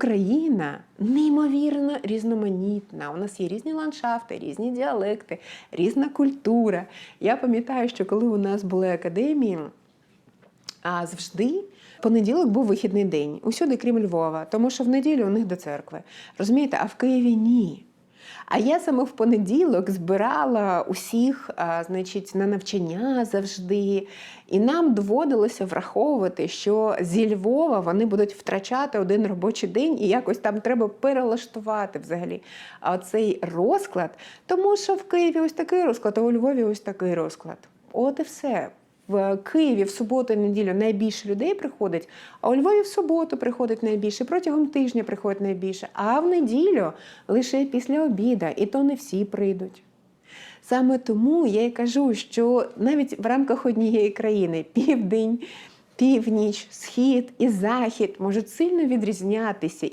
Україна неймовірно різноманітна. У нас є різні ландшафти, різні діалекти, різна культура. Я пам'ятаю, що коли у нас були академії, а завжди понеділок був вихідний день, усюди, крім Львова, тому що в неділю у них до церкви. Розумієте, а в Києві ні. А я саме в понеділок збирала усіх, значить, на навчання завжди. І нам доводилося враховувати, що зі Львова вони будуть втрачати один робочий день, і якось там треба перелаштувати взагалі цей розклад, тому що в Києві ось такий розклад, а у Львові ось такий розклад. От і все. В Києві в суботу і неділю найбільше людей приходить, а у Львові в суботу приходить найбільше, протягом тижня приходить найбільше, а в неділю лише після обіда, і то не всі прийдуть. Саме тому я й кажу, що навіть в рамках однієї країни південь, північ, схід і захід можуть сильно відрізнятися.